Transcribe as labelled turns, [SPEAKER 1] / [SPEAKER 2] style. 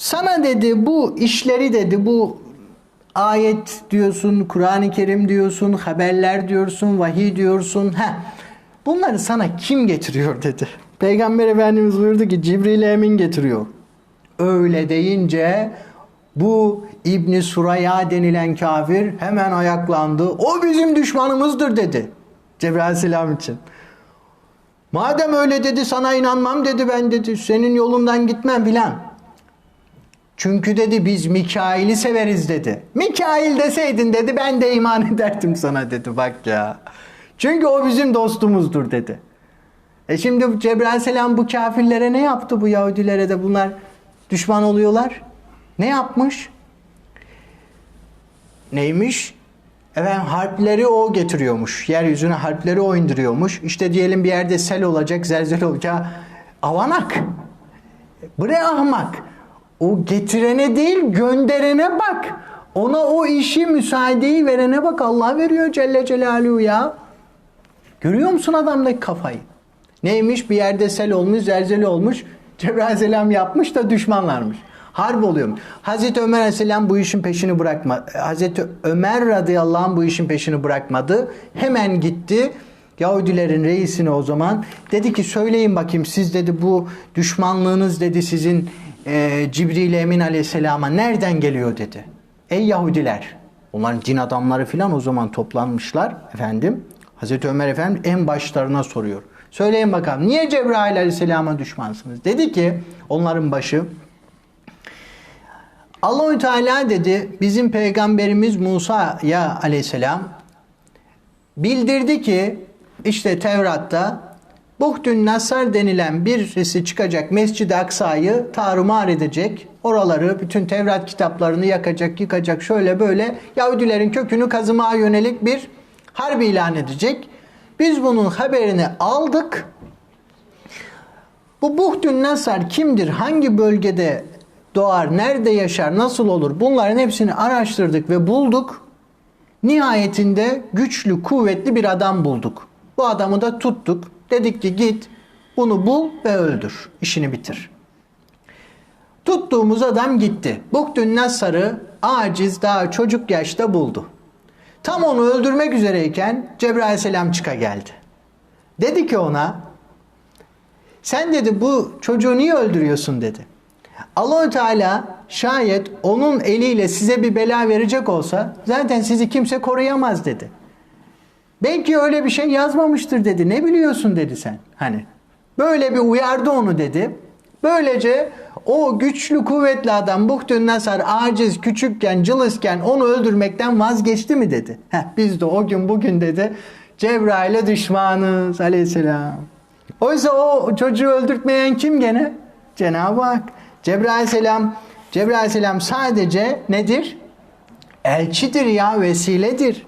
[SPEAKER 1] Sana dedi bu işleri dedi bu ayet diyorsun, Kur'an-ı Kerim diyorsun, haberler diyorsun, vahiy diyorsun. Heh. Bunları sana kim getiriyor dedi. Peygamber Efendimiz buyurdu ki Cibril Emin getiriyor. Öyle deyince bu İbni Suraya denilen kafir hemen ayaklandı. O bizim düşmanımızdır dedi. Cebrail Aleyhisselam için. Madem öyle dedi sana inanmam dedi ben dedi. Senin yolundan gitmem filan. Çünkü dedi biz Mikail'i severiz dedi. Mikail deseydin dedi ben de iman ederdim sana dedi bak ya. Çünkü o bizim dostumuzdur dedi. E şimdi Cebrail Aleyhisselam bu kafirlere ne yaptı bu Yahudilere de bunlar düşman oluyorlar? Ne yapmış? Neymiş? Efendim harpleri o getiriyormuş. Yeryüzüne harpleri o indiriyormuş. İşte diyelim bir yerde sel olacak, zelzele olacak. Avanak. Bre ahmak. O getirene değil gönderene bak. Ona o işi müsaadeyi verene bak. Allah veriyor Celle Celaluhu ya. Görüyor musun adamdaki kafayı? Neymiş bir yerde sel olmuş, zelzele olmuş. Cebrail Aleyhisselam yapmış da düşmanlarmış. Harp oluyormuş. Hazreti Ömer Aleyhisselam bu işin peşini bırakma. Hazreti Ömer radıyallahu anh bu işin peşini bırakmadı. Hemen gitti. Yahudilerin reisine o zaman dedi ki söyleyin bakayım siz dedi bu düşmanlığınız dedi sizin e, Cibril Emin Aleyhisselam'a nereden geliyor dedi. Ey Yahudiler onların din adamları filan o zaman toplanmışlar efendim. Hazreti Ömer Efendi en başlarına soruyor. Söyleyin bakalım niye Cebrail Aleyhisselam'a düşmansınız? Dedi ki onların başı Allahü Teala dedi bizim peygamberimiz Musa'ya aleyhisselam bildirdi ki işte Tevrat'ta Buhtün Nasar denilen birisi çıkacak Mescid-i Aksa'yı tarumar edecek. Oraları bütün Tevrat kitaplarını yakacak, yıkacak şöyle böyle Yahudilerin kökünü kazımaya yönelik bir harbi ilan edecek. Biz bunun haberini aldık. Bu Buhtün Nasar kimdir? Hangi bölgede doğar? Nerede yaşar? Nasıl olur? Bunların hepsini araştırdık ve bulduk. Nihayetinde güçlü, kuvvetli bir adam bulduk. Bu adamı da tuttuk. Dedik ki git bunu bul ve öldür. İşini bitir. Tuttuğumuz adam gitti. Buhtün Nasar'ı aciz daha çocuk yaşta buldu. Tam onu öldürmek üzereyken Cebrail Aleyhisselam çıka geldi. Dedi ki ona sen dedi bu çocuğu niye öldürüyorsun dedi. Allahü Teala şayet onun eliyle size bir bela verecek olsa zaten sizi kimse koruyamaz dedi. Belki öyle bir şey yazmamıştır dedi. Ne biliyorsun dedi sen. Hani böyle bir uyardı onu dedi. Böylece o güçlü kuvvetli adam Buhtun Nasar aciz küçükken cılızken onu öldürmekten vazgeçti mi dedi. Heh, biz de o gün bugün dedi Cebrail'e düşmanız aleyhisselam. Oysa o çocuğu öldürtmeyen kim gene? Cenab-ı Hak. Cebrail aleyhisselam, Cebrail aleyhisselam sadece nedir? Elçidir ya vesiledir.